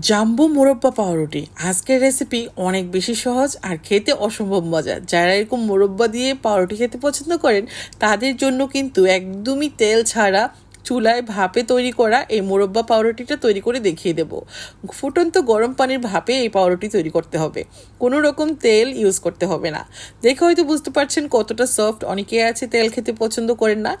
Jumbo মোরব্বা পাউরুটি। আজকের recipe অনেক বেশি সহজ আর খেতে অসম্ভব মজা। যারা এরকম মোরব্বা দিয়ে পাউরুটি খেতে পছন্দ করেন, তাদের জন্য কিন্তু একদমই তেল ছাড়া চুলায় ভাপে তৈরি করা এই মোরব্বা পাউরুটিটা তৈরি করে দেখিয়ে দেব। ফুটন্ত গরম পানির ভাপে এই পাউরুটি তৈরি করতে হবে। কোনো রকম তেল ইউজ করতে হবে না। দেখে হয়তো বুঝতে পারছেন কতটা সফট অনেকে আছে তেল খেতে পছন্দ করেন না।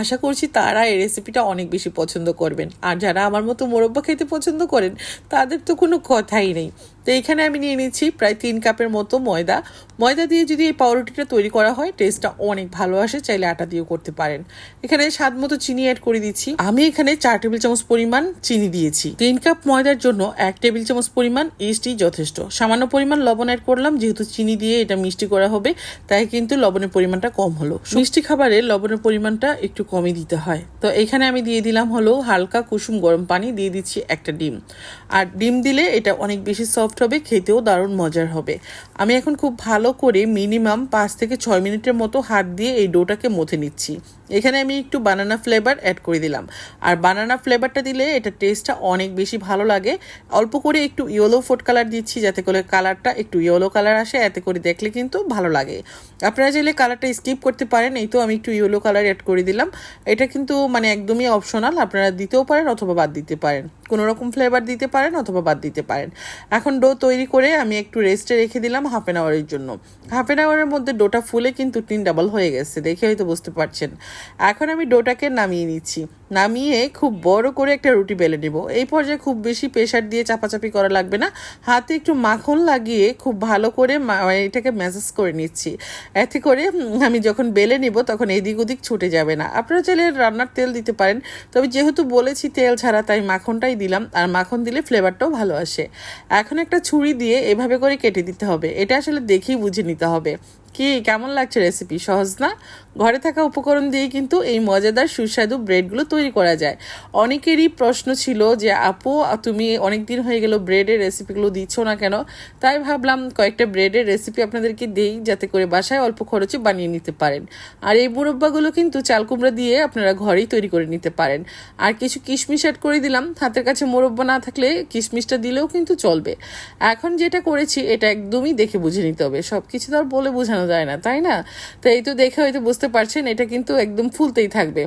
আশা করছি তারা এই রেসিপিটা অনেক বেশি পছন্দ করবেন। আর যারা আমার মতো মোরব্বা খেতে পছন্দ করেন, তাদের তো কোনো কথাই নেই। তো এখানে আমি নিয়ে নিচ্ছি প্রায় তিন কাপের মতো ময়দা। ময়দা দিয়ে যদি এই পাউরুটিটা তৈরি করা হয় টেস্টটা অনেক ভালো আসে, চাইলে আটা দিয়েও করতে পারেন। এখানে স্বাদ মতো চিনি অ্যাড করে দিচ্ছি। আমি এখানে চার টেবিল চামচ পরিমাণ চিনি দিয়েছি। তিন কাপ ময়দার জন্য এক টেবিল চামচ পরিমাণ ইস্টই যথেষ্ট। সামান্য পরিমাণ লবণ অ্যাড করলাম, যেহেতু চিনি দিয়ে এটা মিষ্টি করা হবে, তাই কিন্তু লবণের পরিমাণটা কম হলো। মিষ্টি খাবারে লবণের পরিমাণটা একটু কমই দিতে হয়। তো এখানে আমি দিয়ে দিলাম হলো হালকা কুসুম গরম পানি, দিয়ে দিচ্ছি একটা ডিম। আর ডিম দিলে এটা অনেক বেশি সফট হবে খেতেও দারুণ মজার হবে। আমি এখন খুব ভালো করে মিনিমাম পাঁচ থেকে ছয় মিনিটের মতো হাত দিয়ে এই ডোটাকে মথে নিচ্ছি। এখানে আমি একটু বানানা ফ্লেভার অ্যাড করে দিলাম। আর বানানা ফ্লেভারটা দিলে এটা টেস্টটা অনেক বেশি ভালো লাগে। অল্প করে একটু ইয়েলো ফুড কালার দিচ্ছি যাতে করে কালারটা একটু ইয়েলো কালার আসে, এতে করে দেখলে কিন্তু ভালো লাগে। আপনারা চাইলে কালারটা স্কিপ করতে পারেন, এই তো আমি একটু ইয়েলো কালার অ্যাড করে দিলাম। এটা কিন্তু মানে একদমই অপশনাল আপনারা দিতেও পারেন অথবা বাদ দিতে পারেন। কোনো রকম ফ্লেভার দিতে পারেন অথবা বাদ দিতে পারেন। এখন ডো তৈরি করে আমি একটু রেস্টে রেখে দিলাম হাফ অ্যান আওয়ারের জন্য। হাফ অ্যান আওয়ারের মধ্যে ডোটা ফুলে কিন্তু তিন ডাবল হয়ে গেছে, দেখে হয়তো বুঝতে পারছেন। এখন আমি ডোটাকে নামিয়ে নিচ্ছি। নামিয়ে খুব বড় করে একটা রুটি বেলে নেব। এই পর্যায়ে খুব বেশি প্রেশার দিয়ে চাপাচাপি করা লাগবে না। হাতে একটু মাখন লাগিয়ে খুব ভালো করে মানে এটাকে ম্যাসেজ করে নিচ্ছি। এতে করে আমি যখন বেলে নিব তখন এদিক ওদিক ছুটে যাবে না। আপনারা চাইলে রান্নার তেল দিতে পারেন। তবে যেহেতু বলেছি তেল ছাড়া, তাই মাখনটাই দিলাম। আর মাখন দিলে ফ্লেভারটাও ভালো আসে। এখন একটা ছুরি দিয়ে এভাবে করে কেটে দিতে হবে। এটা আসলে দেখেই বুঝে নিতে হবে। কি, কেমন লাগছে রেসিপি সহজ না? ঘরে থাকা উপকরণ দিয়ে কিন্তু এই মজাদার সুস্বাদু ব্রেডগুলো তৈরি করা যায়। অনেকেরই প্রশ্ন ছিল যে, আপু, তুমি অনেক দিন হয়ে গেল ব্রেডের রেসিপিগুলো দিচ্ছ না কেন? তাই ভাবলাম কয়েকটা ব্রেডের রেসিপি আপনাদেরকে দেই, যাতে করে বাসায় অল্প খরচে বানিয়ে নিতে পারেন। আর এই মুরব্বাগুলো কিন্তু চাল কুমড়া দিয়ে আপনারা ঘরেই তৈরি করে নিতে পারেন। আর কিছু কিশমিশ অ্যাড করে দিলাম। হাতের কাছে মোরব্বা না থাকলে কিশমিশটা দিলেও কিন্তু চলবে। এখন যেটা করেছি, এটা একদমই দেখে বুঝে নিতে হবে। সব কিছু তো আর বলে বোঝানো যায় না, তাই না? তো এই তো দেখে হয়তো বুঝতে পারছেন, এটা কিন্তু একদম ফুলতেই থাকবে।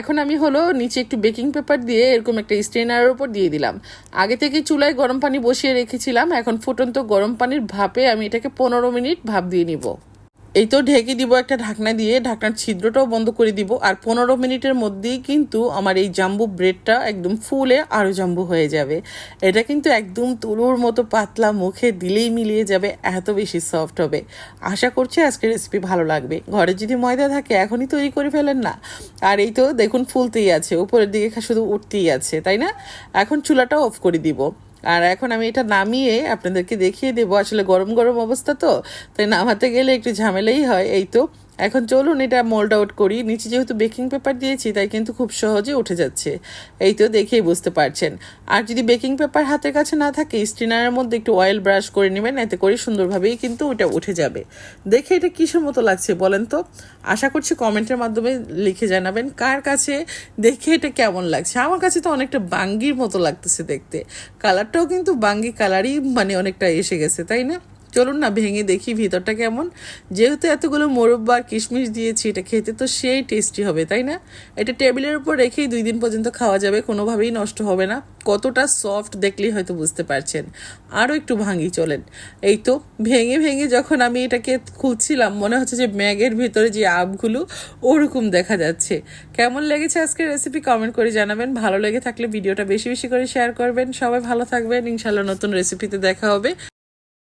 এখন আমি হলো নিচে একটু বেকিং পেপার দিয়ে এরকম একটা স্ট্রেনারের ওপর দিয়ে দিলাম। আগে থেকে চুলায় গরম পানি বসিয়ে রেখেছিলাম, এখন ফুটন্ত গরম পানির ভাপে আমি এটাকে পনেরো মিনিট ভাপ দিয়ে নিব। এই তো ঢেকে দিব একটা ঢাকনা দিয়ে, ঢাকনার ছিদ্রটাও বন্ধ করে দিব। আর পনেরো মিনিটের মধ্যেই কিন্তু আমার এই জাম্বু ব্রেডটা একদম ফুলে আরও জাম্বু হয়ে যাবে। এটা কিন্তু একদম তুলোর মতো পাতলা মুখে দিলেই মিলিয়ে যাবে, এত বেশি সফট হবে। আশা করছি আজকের রেসিপি ভালো লাগবে। ঘরে যদি ময়দা থাকে, এখনই তৈরি করে ফেলেন না। আর এই তো দেখুন ফুলতেই আছে, উপরের দিকে শুধু উঠতেই আছে, তাই না? এখন চুলাটা অফ করে দিব। আর এখন আমি এটা নামিয়ে আপনাদেরকে দেখিয়ে দেবো। আসলে গরম গরম অবস্থা তো, তাই নামাতে গেলে একটু ঝামেলাই হয়, এই তো। এখন চলুন এটা মোল্ড আউট করি। নিচে যেহেতু বেকিং পেপার দিয়েছি, তাই কিন্তু খুব সহজে উঠে যাচ্ছে। এই তো দেখেই বুঝতে পারছেন। আর যদি বেকিং পেপার হাতের কাছে না থাকে স্টিনারের মধ্যে একটু অয়েল ব্রাশ করে নেবেন, এতে করে সুন্দরভাবেই কিন্তু ওটা উঠে যাবে। দেখে এটা কিসের মতো লাগছে বলেন তো? আশা করছি কমেন্টের মাধ্যমে লিখে জানাবেন কার কাছে, দেখে এটা কেমন লাগছে। আমার কাছে তো অনেকটা বাঙ্গির মতো লাগতেছে দেখতে। কালারটাও কিন্তু বাঙ্গি কালারই মানে অনেকটা এসে গেছে, তাই না? চলুন না, ভেঙে দেখি ভিতরটা কেমন। যেহেতু এতগুলো মোরব্বা আর কিশমিশ দিয়েছি, এটা খেতে তো সেই টেস্টি হবে, তাই না? এটা টেবিলের উপর রেখেই দুই দিন পর্যন্ত খাওয়া যাবে, কোনোভাবেই নষ্ট হবে না। কতটা সফট দেখলেই হয়তো বুঝতে পারছেন। আরও একটু ভাঙি, চলেন। এই তো, ভেঙে ভেঙে যখন আমি এটাকে খুলছিলাম, মনে হচ্ছে যে ম্যাগের ভিতরে যে আপগুলো ওরকম দেখা যাচ্ছে। কেমন লেগেছে আজকের রেসিপি কমেন্ট করে জানাবেন। ভালো লেগে থাকলে ভিডিওটা বেশি বেশি করে শেয়ার করবেন। সবাই ভালো থাকবেন। ইনশাল্লাহ নতুন রেসিপিতে দেখা হবে।